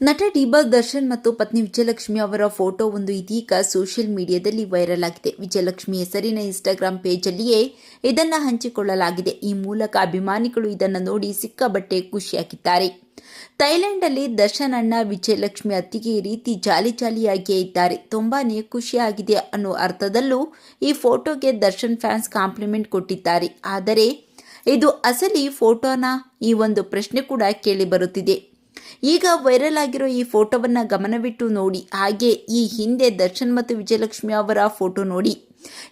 ನಟ ಡಿಬಾ ದರ್ಶನ್ ಮತ್ತು ಪತ್ನಿ ವಿಜಯಲಕ್ಷ್ಮಿ ಅವರ ಫೋಟೋ ಒಂದು ಇದೀಗ ಸೋಷಿಯಲ್ ಮೀಡಿಯಾದಲ್ಲಿ ವೈರಲ್ ಆಗಿದೆ. ವಿಜಯಲಕ್ಷ್ಮಿ ಹೆಸರಿನ ಇನ್ಸ್ಟಾಗ್ರಾಂ ಪೇಜಲ್ಲಿಯೇ ಇದನ್ನ ಹಂಚಿಕೊಳ್ಳಲಾಗಿದೆ. ಈ ಮೂಲಕ ಅಭಿಮಾನಿಗಳು ಇದನ್ನು ನೋಡಿ ಸಿಕ್ಕಾಬಟ್ಟೆ ಖುಷಿಯಾಗಿದ್ದಾರೆ. ಥೈಲ್ಯಾಂಡಲ್ಲಿ ದರ್ಶನ್ ಅಣ್ಣ ವಿಜಯಲಕ್ಷ್ಮಿ ಅತ್ತಿಗೆ ಈ ರೀತಿ ಜಾಲಿ ಜಾಲಿಯಾಗಿಯೇ ಇದ್ದಾರೆ. ತುಂಬಾನೇ ಖುಷಿಯಾಗಿದೆ ಅನ್ನೋ ಅರ್ಥದಲ್ಲೂ ಈ ಫೋಟೋಗೆ ದರ್ಶನ್ ಫ್ಯಾನ್ಸ್ ಕಾಂಪ್ಲಿಮೆಂಟ್ ಕೊಟ್ಟಿದ್ದಾರೆ. ಆದರೆ ಇದು ಅಸಲಿ ಫೋಟೋನಾ? ಈ ಒಂದು ಪ್ರಶ್ನೆ ಕೂಡ ಕೇಳಿ ಬರುತ್ತಿದೆ ಈಗ ವೈರಲ್ ಆಗಿರೋ ಈ ಫೋಟೋವನ್ನು ಗಮನವಿಟ್ಟು ನೋಡಿ. ಹಾಗೆ ಈ ಹಿಂದೆ ದರ್ಶನ್ ಮತ್ತು ವಿಜಯಲಕ್ಷ್ಮಿ ಅವರ ಫೋಟೋ ನೋಡಿ.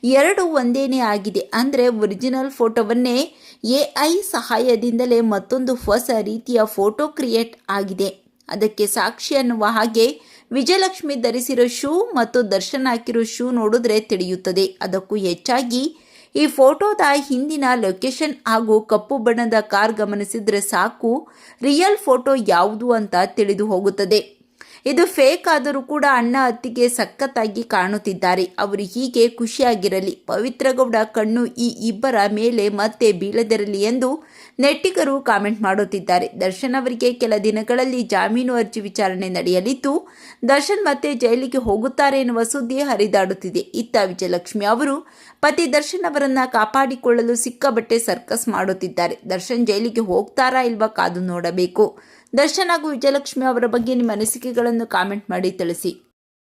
ಎರಡು ಒಂದೇನೇ ಆಗಿದೆ. ಅಂದರೆ ಒರಿಜಿನಲ್ ಫೋಟೋವನ್ನೇ ಎ ಐ ಸಹಾಯದಿಂದಲೇ ಮತ್ತೊಂದು ಹೊಸ ರೀತಿಯ ಫೋಟೋ ಕ್ರಿಯೇಟ್ ಆಗಿದೆ. ಅದಕ್ಕೆ ಸಾಕ್ಷಿ ಅನ್ನುವ ಹಾಗೆ ವಿಜಯಲಕ್ಷ್ಮಿ ಧರಿಸಿರೋ ಶೂ ಮತ್ತು ದರ್ಶನ್ ಹಾಕಿರೋ ಶೂ ನೋಡಿದ್ರೆ ತಿಳಿಯುತ್ತದೆ. ಅದಕ್ಕೂ ಹೆಚ್ಚಾಗಿ ಈ ಫೋಟೋದ ಹಿಂದಿನ ಲೊಕೇಶನ್ ಹಾಗೂ ಕಪ್ಪು ಬಣ್ಣದ ಕಾರ್ ಗಮನಿಸಿದ್ರೆ ಸಾಕು. ರಿಯಲ್ ಫೋಟೋ ಯಾವುದು ಅಂತ ತಿಳಿದು ಹೋಗುತ್ತದೆ. ಇದು ಫೇಕ್ ಆದರೂ ಕೂಡ ಅಣ್ಣ ಅತ್ತಿಗೆ ಸಖತ್ತಾಗಿ ಕಾಣುತ್ತಿದ್ದಾರೆ. ಅವರು ಹೀಗೆ ಖುಷಿಯಾಗಿರಲಿ. ಪವಿತ್ರಗೌಡ ಕಣ್ಣು ಈ ಇಬ್ಬರ ಮೇಲೆ ಮತ್ತೆ ಬೀಳದಿರಲಿ ಎಂದು ನೆಟ್ಟಿಗರು ಕಾಮೆಂಟ್ ಮಾಡುತ್ತಿದ್ದಾರೆ. ದರ್ಶನ್ ಅವರಿಗೆ ಕೆಲ ದಿನಗಳಲ್ಲಿ ಜಾಮೀನು ಅರ್ಜಿ ವಿಚಾರಣೆ ನಡೆಯಲಿದ್ದು, ದರ್ಶನ್ ಮತ್ತೆ ಜೈಲಿಗೆ ಹೋಗುತ್ತಾರೆ ಎನ್ನುವ ಸುದ್ದಿ ಹರಿದಾಡುತ್ತಿದೆ. ಇತ್ತ ವಿಜಯಲಕ್ಷ್ಮಿ ಅವರು, ಪತಿ ದರ್ಶನ್ ಅವರನ್ನ ಕಾಪಾಡಿಕೊಳ್ಳಲು ಸಿಕ್ಕಾಬಟ್ಟೆ ಸರ್ಕಸ್ ಮಾಡುತ್ತಿದ್ದಾರೆ. ದರ್ಶನ್ ಜೈಲಿಗೆ ಹೋಗ್ತಾರಾ ಇಲ್ವಾ ಕಾದು ನೋಡಬೇಕು. ದರ್ಶನ್ ಹಾಗೂ ವಿಜಯಲಕ್ಷ್ಮಿ ಅವರ ಬಗ್ಗೆ ನಿಮ್ಮ ಅನಿಸಿಕೆಗಳನ್ನು ಕಾಮೆಂಟ್ ಮಾಡಿ ತಿಳಿಸಿ.